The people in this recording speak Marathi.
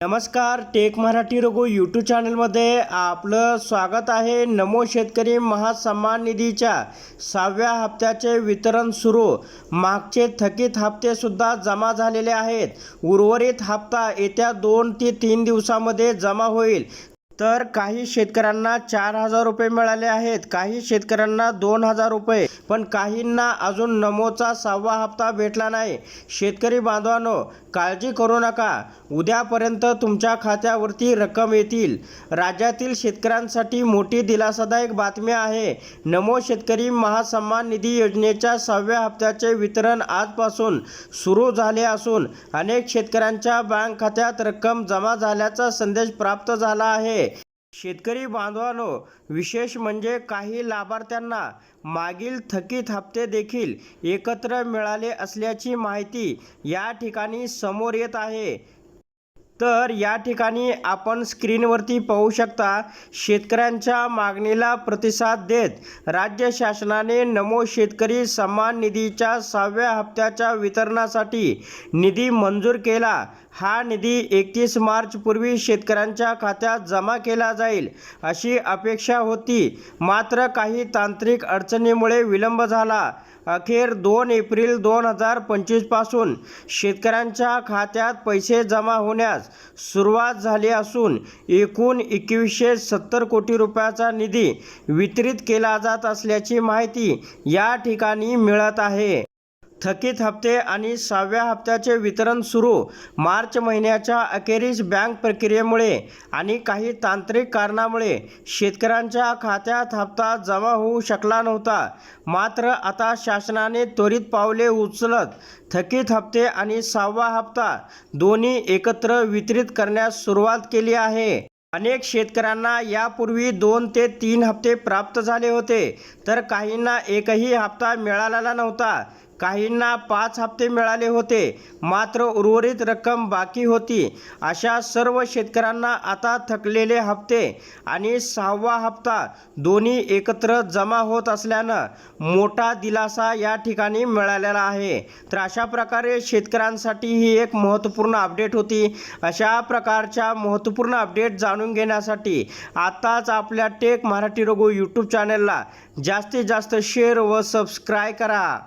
नमस्कार टेक मराठी रघु यूट्यूब चॅनलमध्ये आपलं स्वागत आहे. नमो शेतकरी महासन्मान निधीच्या सहाव्या हप्त्याचे वितरण सुरू. मागचे थकीत हप्तेसुद्धा जमा झालेले आहेत. उर्वरित हप्ता येत्या दोन ते तीन दिवसामध्ये जमा होईल. तर काही शेतकऱ्यांना चार हजार रुपये मिळाले आहेत काही शेतकऱ्यांना दोन हजार रुपये. पण काहींना अजून नमोचा सहावा हप्ता भेटला नाही. शेतकरी बांधवांनो काळजी करू नका. उद्यापर्यंत तुमच्या खात्यावरती रक्कम येतील. राज्यातील शेतकऱ्यांसाठी मोठी दिलासादायक बातमी आहे. नमो शेतकरी महासन्मान निधी योजनेच्या सहाव्या हप्त्याचे वितरण आजपासून सुरू झाले असून अनेक शेतकऱ्यांच्या बँक खात्यात रक्कम जमा झाल्याचा संदेश प्राप्त झाला आहे. शेतकरी बांधवांनो विशेष म्हणजे काही लाभार्थ्यांना मागील थकीत हप्ते देखील एकत्र मिळाले असल्याची माहिती या ठिकाणी समोर येत आहे. तर या ठिकाणी आपण स्क्रीनवरती पाहू शकता शेतकऱ्यांच्या मागणीला प्रतिसाद देत राज्य शासनाने नमो शेतकरी सन्मान निधीच्या सहाव्या हप्त्याच्या वितरणासाठी निधी मंजूर केला. हा निधी एकतीस मार्चपूर्वी शेतकऱ्यांच्या खात्यात जमा केला जाईल अशी अपेक्षा होती. मात्र काही तांत्रिक अडचणीमुळे विलंब झाला. अखेर दोन एप्रिल दोन हजार पंचवीसपासून शेतकऱ्यांच्या खात्यात पैसे जमा होण्यास सुरुवात झाली असून एकूण एकवीसशे सत्तर कोटी रुपयाचा निधी वितरित केला जात असल्याची माहिती या ठिकाणी मिळत आहे. थकीत हप्ते आणि सहाव्या हप्त्याचे वितरण सुरू. मार्च महिन्याच्या अखेरीस बँक प्रक्रियेमुळे आणि काही तांत्रिक कारणामुळे शेतकऱ्यांच्या खात्यात हप्ता जमा होऊ शकला नव्हता. मात्र आता शासनाने त्वरित पावले उचलत थकीत हप्ते आणि सहावा हप्ता दोन्ही एकत्र वितरित करण्यास सुरुवात केली आहे. अनेक शेतकऱ्यांना यापूर्वी दोन ते तीन हप्ते प्राप्त झाले होते तर काहींना एकही हप्ता मिळालेला नव्हता. काहींना पाच हप्ते मिळाले होते मात्र उर्वरित रक्कम बाकी होती. अशा सर्व शेतकऱ्यांना आता थकलेले हप्ते आणि सहावा हप्ता दोन्ही एकत्र जमा होत असल्यानं मोठा दिलासा या ठिकाणी मिळालेला आहे. तर अशा प्रकारे शेतकऱ्यांसाठी ही एक महत्त्वपूर्ण अपडेट होती. अशा प्रकारच्या महत्त्वपूर्ण अपडेट जाणून घेण्यासाठी आत्ताच आपल्या टेक मराठी रघु यूट्यूब चॅनलला जास्तीत जास्त शेअर व सबस्क्राईब करा.